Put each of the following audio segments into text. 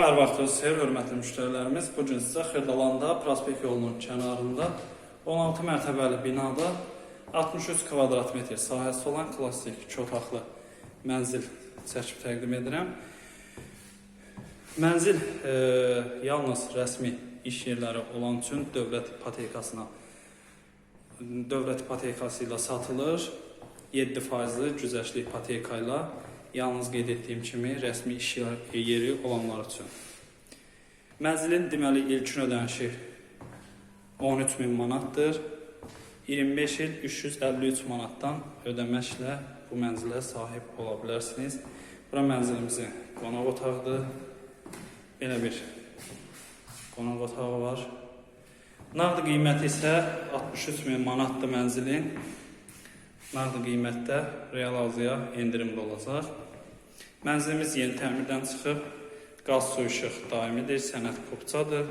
Hər vaxtınız xeyir, hörmətli müştərilərimiz. Bu gün Xırdalanda prospekt yolunun kənarında 16 mərtəbəli binada 63 kvadrat metr sahəsi olan klassik iki otaqlı mənzil çəkib təqdim edirəm. Mənzil e, yalnız rəsmi iş yerləri olan üçün dövlət ipotekasına dövlət ipotekası ilə satılır. 7 faizli güzəştli ipoteka ilə yalnız qeyd etdiyim kimi rəsmi iş yeri olanlar üçün. Mənzilin deməli ilkin ödənişi 13 min manatdır. 25 il 353 manatdan ödəməklə bu mənzilə sahib ola bilərsiniz. Bura mənzilimizin qonaq otağıdır. Belə bir qonaq otağı var. Nağd qiyməti isə 63 min manatdır mənzilin. Nağd qiymətdə real alıcıya endirimli olacaq. Mənzilimiz yeni təmirdən çıxıb, qaz su işıq daimidir, sənəd kopçadır.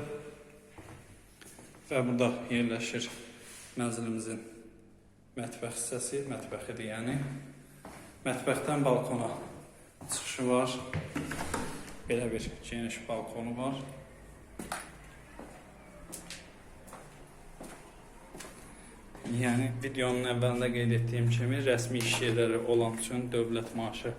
Və burada yerləşir mənzilimizin mətbəx hissəsi, mətbəxidir yəni. Mətbəxdən balkona çıxışı var. Belə bir geniş balkonu var. Yəni videonun əvvəlində qeyd etdiyim kimi rəsmi iş yerləri olan üçün dövlət maaşı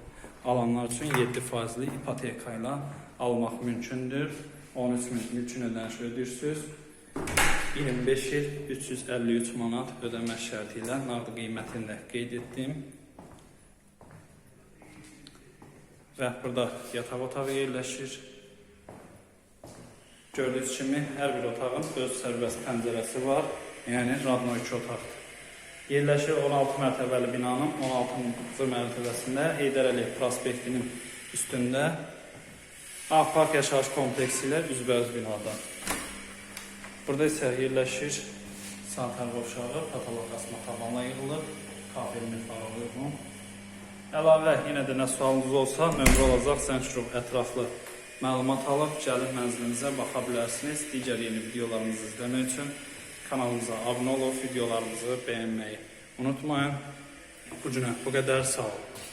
alanlar üçün 7 faizli ipoteka ilə almaq mümkündür. 13 min ilkin ödəniş ödəyirsiniz. 25 il 353 manat ödəmə şərti ilə nağd qiymətini də qeyd etdim. Və burada yataq otağı yerləşir. Gördüyünüz kimi hər bir otağın öz sərbəst pəncərəsi var. Yəni Radno 2 otaqdır. Yerləşir 16 mərtəbəli binanın 16-cı mərtəbəsində Heydər Əliyev prospektinin üstündə A Park yaşayış kompleksi ilə üzbəüz binada. Burada isə yerləşir sanitar qovşağı, patolog asma tavanla yığılıb, kafel metalı uyğun. Əlavə yenə də nə sualınız olsa, nömrə olacaq, Sənçurov ətraflı məlumat alıb gəlib mənzilimizə baxa bilərsiniz. Digər yeni videolarımızı izləmək üçün kanalımıza abunə olub videolarımızı bəyənməyi unutmayın. Bu bu qədər sağ olun.